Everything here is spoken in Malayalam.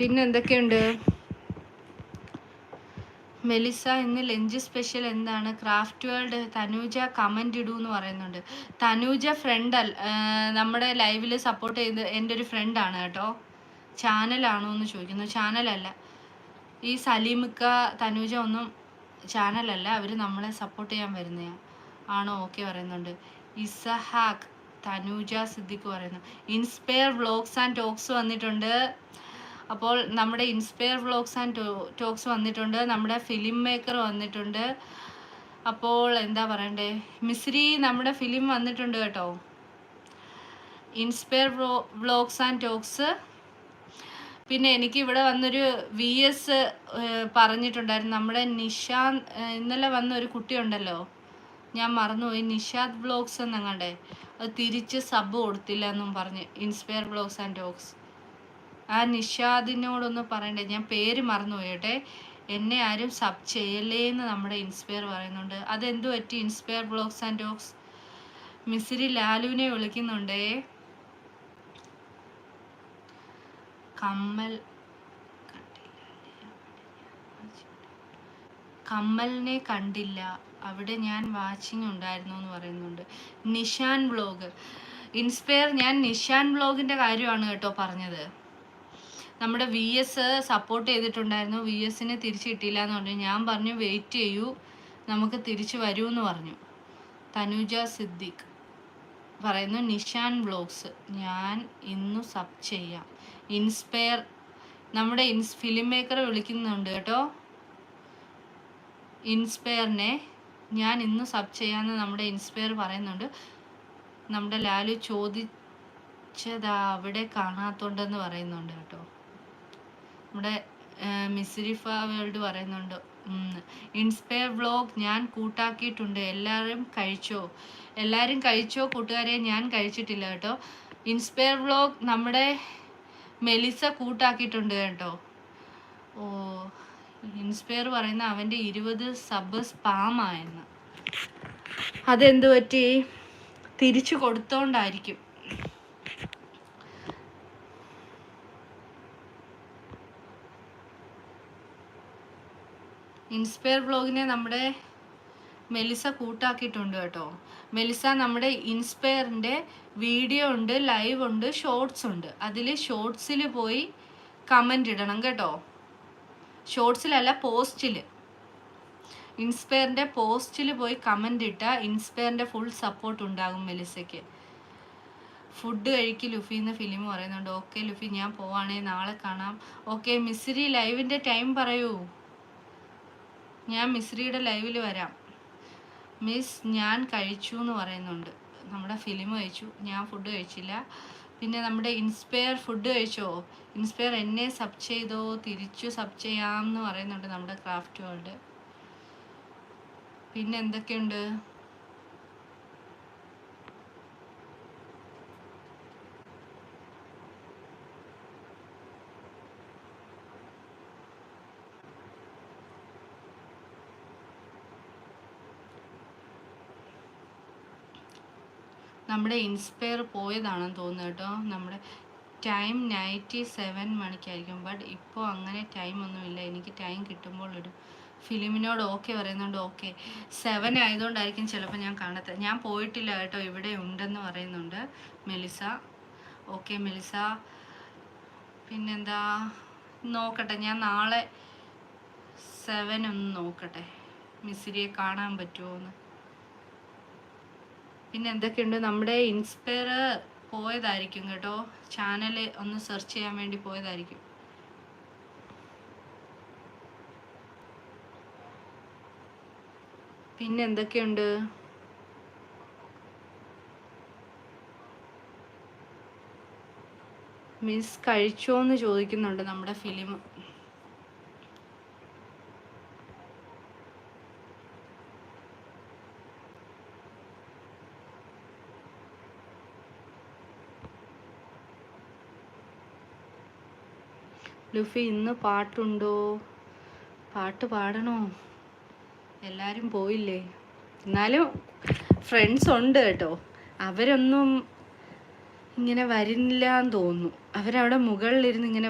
പിന്നെ എന്തൊക്കെയുണ്ട്? മെലിസ ഇന്ന് ലഞ്ച് സ്പെഷ്യൽ എന്താണ്? ക്രാഫ്റ്റ് വേൾഡ് തനൂജ കമന്റ് ഇടൂ എന്ന് പറയുന്നുണ്ട്. തനൂജ ഫ്രണ്ട് അല്ല നമ്മുടെ ലൈവിൽ സപ്പോർട്ട് ചെയ്ത് എന്റെ ഒരു ഫ്രണ്ടാണ് കേട്ടോ. ചാനലാണോ എന്ന് ചോദിക്കുന്നു. ചാനലല്ല ഈ സലീമിക്ക തനൂജ ഒന്നും ചാനലല്ല അവർ നമ്മളെ സപ്പോർട്ട് ചെയ്യാൻ വരുന്നതാണ് ആണോ? ഓക്കെ പറയുന്നുണ്ട്. ഇസഹാഖ് തനൂജ സിദ്ദിഖ് പറയുന്നു. ഇൻസ്പയർ വ്ളോഗ്സ് ആൻഡ് ടോക്സ് വന്നിട്ടുണ്ട്. അപ്പോൾ നമ്മുടെ ഇൻസ്പയർ വ്ളോഗ്സ് ആൻഡ് ടോക്സ് വന്നിട്ടുണ്ട് നമ്മുടെ ഫിലിം മേക്കർ വന്നിട്ടുണ്ട്. അപ്പോൾ എന്താ പറയണ്ടേ? മിസ്രി നമ്മുടെ ഫിലിം വന്നിട്ടുണ്ട് കേട്ടോ. ഇൻസ്പയർ വ്ളോഗ്സ് ആൻഡ് ടോക്സ് പിന്നെ എനിക്ക് ഇവിടെ വന്നൊരു വി എസ് പറഞ്ഞിട്ടുണ്ടായിരുന്നു. നമ്മുടെ നിഷാന്ത് ഇന്നലെ വന്ന ഒരു കുട്ടിയുണ്ടല്ലോ. ഞാൻ മറന്നുപോയി. നിഷാദ് വ്ളോഗ്സ് എന്നങ്ങാണ്ടേ. അത് തിരിച്ച് സബ് കൊടുത്തില്ല എന്നും പറഞ്ഞ്. ഇൻസ്പയർ വ്ളോഗ്സ് ആൻഡ് ടോക്സ് ആ നിഷാദിനോടൊന്ന് പറയണ്ടേ? ഞാൻ പേര് മറന്നു പോയട്ടെ എന്നെ ആരും സബ് ചെയ്യല്ലേ എന്ന് നമ്മുടെ ഇൻസ്പയർ പറയുന്നുണ്ട്. അതെന്തു പറ്റി? ഇൻസ്പയർ ബ്ലോഗ്സ് ആൻഡ് ഡോഗ്സ് മിസിരി ലാലുവിനെ വിളിക്കുന്നുണ്ടേ. കമ്മൽ കമ്മലിനെ കണ്ടില്ല. അവിടെ ഞാൻ വാച്ചിങ് ഉണ്ടായിരുന്നു എന്ന് പറയുന്നുണ്ട്. നിഷാൻ ബ്ലോഗ്. ഇൻസ്പയർ ഞാൻ നിഷാൻ ബ്ലോഗിന്റെ കാര്യമാണ് കേട്ടോ പറഞ്ഞത്. നമ്മുടെ വി എസ് സപ്പോർട്ട് ചെയ്തിട്ടുണ്ടായിരുന്നു. വി എസിനെ തിരിച്ച് കിട്ടിയില്ല എന്ന് പറഞ്ഞു. ഞാൻ പറഞ്ഞു വെയിറ്റ് ചെയ്യൂ. നമുക്ക് തിരിച്ചു വരൂ എന്ന് പറഞ്ഞു. തനുജ സിദ്ദിഖ് പറയുന്നു നിഷാൻ ബ്ലോഗ്സ് ഞാൻ ഇന്നു സബ് ചെയ്യാം. ഇൻസ്പയർ നമ്മുടെ ഇൻസ് ഫിലിം മേക്കർ വിളിക്കുന്നുണ്ട് കേട്ടോ. ഇൻസ്പയറിനെ ഞാൻ ഇന്ന് സബ് ചെയ്യാമെന്ന് നമ്മുടെ ഇൻസ്പയർ പറയുന്നുണ്ട്. നമ്മുടെ ലാലു ചോദിച്ചതാ അവിടെ കാണാത്തോണ്ടെന്ന് പറയുന്നുണ്ട് കേട്ടോ. നമ്മുടെ മിസ്രിഫ വേൾഡ് പറയുന്നുണ്ട് ഇൻസ്പയർ വ്ളോഗ് ഞാൻ കൂട്ടാക്കിയിട്ടുണ്ട് എല്ലാവരും കഴിച്ചോ? എല്ലാവരും കഴിച്ചോ? കൂട്ടുകാരെ ഞാൻ കഴിച്ചിട്ടില്ല കേട്ടോ. ഇൻസ്പയർ വ്ളോഗ് നമ്മുടെ മെലിസ കൂട്ടാക്കിയിട്ടുണ്ട് കേട്ടോ. ഓ ഇൻസ്പയർ പറയുന്ന അവന്റെ ഇരുപത് സബ് സ്പാമായെന്ന് അതെന്തു പറ്റി തിരിച്ചു കൊടുത്തോണ്ടായിരിക്കും. ഇൻസ്പയർ ബ്ലോഗിനെ നമ്മുടെ മെലിസ കൂട്ടാക്കിയിട്ടുണ്ട് കേട്ടോ. മെലിസ നമ്മുടെ ഇൻസ്പയറിന്റെ വീഡിയോ ഉണ്ട് ലൈവ് ഉണ്ട് ഷോർട്സ് ഉണ്ട്. അതിൽ ഷോർട്സിൽ പോയി കമന്റ് ഇടണം കേട്ടോ. ഷോർട്സിലല്ല പോസ്റ്റിൽ. ഇൻസ്പയറിന്റെ പോസ്റ്റിൽ പോയി കമന്റ് ഇട്ടാൽ ഇൻസ്പയറിന്റെ ഫുൾ സപ്പോർട്ട് ഉണ്ടാകും മെലിസയ്ക്ക്. ഫുഡ് കഴിക്കി ലുഫി എന്ന് ഫിലിം പറയുന്നുണ്ട്. ഓക്കെ ലുഫി ഞാൻ പോവാണേ. നാളെ കാണാം. ഓക്കെ മിസ്സിരി ലൈവിന്റെ ടൈം പറയൂ. ഞാൻ മിസ്രിയുടെ ലൈവിൽ വരാം. മിസ് ഞാൻ കഴിച്ചു എന്ന് പറയുന്നുണ്ട്. നമ്മുടെ ഫിലിം കഴിച്ചു. ഞാൻ ഫുഡ് കഴിച്ചില്ല. പിന്നെ നമ്മുടെ ഇൻസ്പയർ ഫുഡ് കഴിച്ചോ? ഇൻസ്പയർ എന്നെ സബ് ചെയ്തോ? തിരിച്ചു സബ് ചെയ്യാം എന്ന് പറയുന്നുണ്ട് നമ്മുടെ ക്രാഫ്റ്റ് വേൾഡ് പിന്നെ എന്തൊക്കെയുണ്ട്? നമ്മുടെ ഇൻസ്പയർ പോയതാണെന്ന് തോന്നുന്നു കേട്ടോ. നമ്മുടെ ടൈം നൈറ്റ് സെവൻ മണിക്കായിരിക്കും. ബട്ട് ഇപ്പോൾ അങ്ങനെ ടൈം ഒന്നുമില്ല എനിക്ക് ടൈം കിട്ടുമ്പോൾ ഒരു ഫിലിമിനോട് ഓക്കെ പറയുന്നുണ്ട്. ഓക്കെ സെവൻ ആയതുകൊണ്ടായിരിക്കും ചിലപ്പോൾ ഞാൻ കാണാത്ത. ഞാൻ പോയിട്ടില്ല കേട്ടോ. ഇവിടെ ഉണ്ടെന്ന് പറയുന്നുണ്ട് മെലിസ. Okay Melissa. പിന്നെന്താ? നോക്കട്ടെ. ഞാൻ നാളെ സെവൻ ഒന്ന് നോക്കട്ടെ. മിസ്സിരിയെ കാണാൻ പറ്റുമോ എന്ന്. പിന്നെ എന്തൊക്കെയുണ്ട്? നമ്മുടെ ഇൻസ്പയർ പോയതായിരിക്കും കേട്ടോ. ചാനൽ ഒന്ന് സെർച്ച് ചെയ്യാൻ വേണ്ടി പോയതായിരിക്കും. പിന്നെ എന്തൊക്കെയുണ്ട്? മിസ് കഴിച്ചോ എന്ന് ചോദിക്കുന്നുണ്ട് നമ്മുടെ ഫിലിം. ലുഫി ഇന്ന് പാട്ടുണ്ടോ? പാട്ട് പാടണോ? എല്ലാവരും പോയില്ലേ? എന്നാലും ഫ്രണ്ട്സ് ഉണ്ട് കേട്ടോ. അവരൊന്നും ഇങ്ങനെ വരുന്നില്ല എന്ന് തോന്നുന്നു. അവരവിടെ മുകളിലിരുന്ന് ഇങ്ങനെ